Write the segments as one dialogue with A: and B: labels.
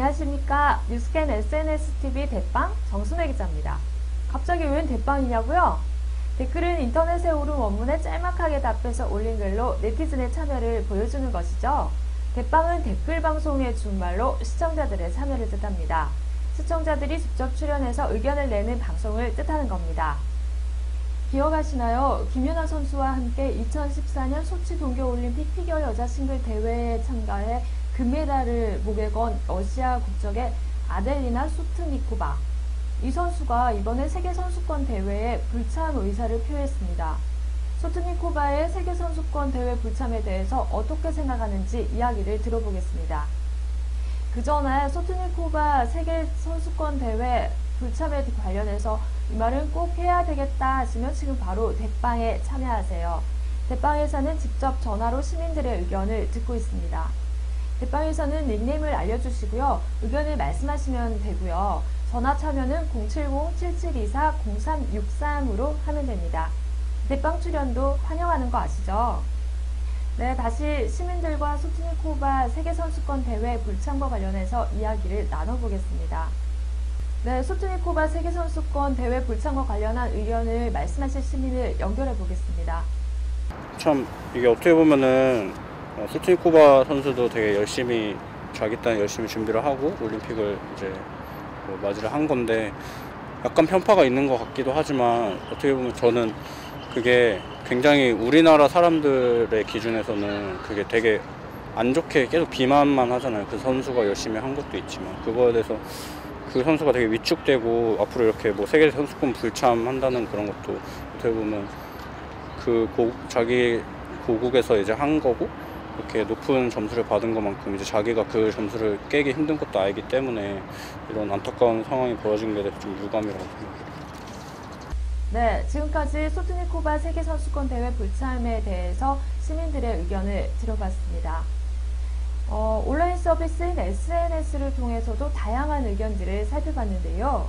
A: 안녕하십니까. 뉴스캔 SNSTV 대빵 정순혜 기자입니다. 갑자기 웬 대빵이냐고요? 댓글은 인터넷에 오른 원문에 짤막하게 답해서 올린 글로 네티즌의 참여를 보여주는 것이죠. 대빵은 댓글 방송의 준말로 시청자들의 참여를 뜻합니다. 시청자들이 직접 출연해서 의견을 내는 방송을 뜻하는 겁니다. 기억하시나요? 김연아 선수와 함께 2014년 소치 동계올림픽 피겨 여자 싱글 대회에 참가해 금메달을 목에 건 러시아 국적의 아델리나 소트니코바. 이 선수가 이번에 세계선수권 대회에 불참 의사를 표했습니다. 소트니코바의 세계선수권 대회 불참에 대해서 어떻게 생각하는지 이야기를 들어보겠습니다. 그 전에 소트니코바 세계선수권 대회 불참에 관련해서 이 말은 꼭 해야 되겠다 하시면 지금 바로 대빵에 참여하세요. 대빵에서는 직접 전화로 시민들의 의견을 듣고 있습니다. 대빵에서는 닉네임을 알려주시고요. 의견을 말씀하시면 되고요. 전화 참여는 070-7724-0363으로 하면 됩니다. 대빵 출연도 환영하는 거 아시죠? 네, 다시 시민들과 소트니코바 세계선수권 대회 불참과 관련해서 이야기를 나눠보겠습니다. 네, 소트니코바 세계선수권 대회 불참과 관련한 의견을 말씀하실 시민을 연결해 보겠습니다.
B: 참 이게 어떻게 보면은 어, 스티코바 선수도 되게 열심히 자기 딴 열심히 준비를 하고 올림픽을 이제 뭐 맞이를 한 건데 약간 편파가 있는 것 같기도 하지만 어떻게 보면 저는 그게 굉장히 우리나라 사람들의 기준에서는 그게 되게 안 좋게 계속 비만만 하잖아요. 그 선수가 열심히 한 것도 있지만 그거에 대해서 그 선수가 되게 위축되고 앞으로 이렇게 뭐 세계 선수권 불참한다는 그런 것도 어떻게 보면 그 고, 자기 고국에서 이제 한 거고 이렇게 높은 점수를 받은 것만큼 이제 자기가 그 점수를 깨기 힘든 것도 알기 때문에 이런 안타까운 상황이 벌어진 게 대해서 좀 유감이라고 생각해요.
A: 네, 지금까지 소트니코바 세계선수권 대회 불참에 대해서 시민들의 의견을 들어봤습니다. 어, 온라인 서비스인 SNS를 통해서도 다양한 의견들을 살펴봤는데요.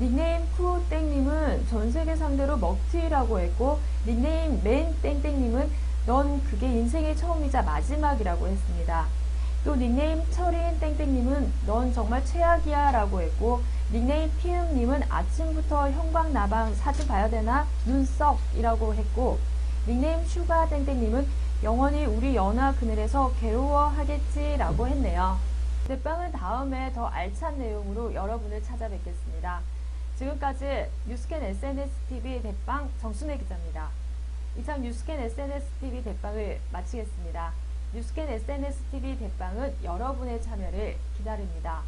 A: 닉네임 쿠땡님은 전 세계 상대로 먹튀라고 했고, 닉네임 맨땡땡님은 넌 그게 인생의 처음이자 마지막이라고 했습니다. 또 닉네임 철인 땡땡님은 넌 정말 최악이야 라고 했고, 닉네임 피음님은 아침부터 형광나방 사진 봐야 되나? 눈썹 이라고 했고, 닉네임 슈가 땡땡님은 영원히 우리 연화 그늘에서 괴로워하겠지 라고 했네요. 대빵은 다음에 더 알찬 내용으로 여러분을 찾아뵙겠습니다. 지금까지 뉴스캔 SNSTV 대빵 정순혜 기자입니다. 이상 뉴스캔 SNSTV 대빵을 마치겠습니다. 뉴스캔 SNSTV 대빵은 여러분의 참여를 기다립니다.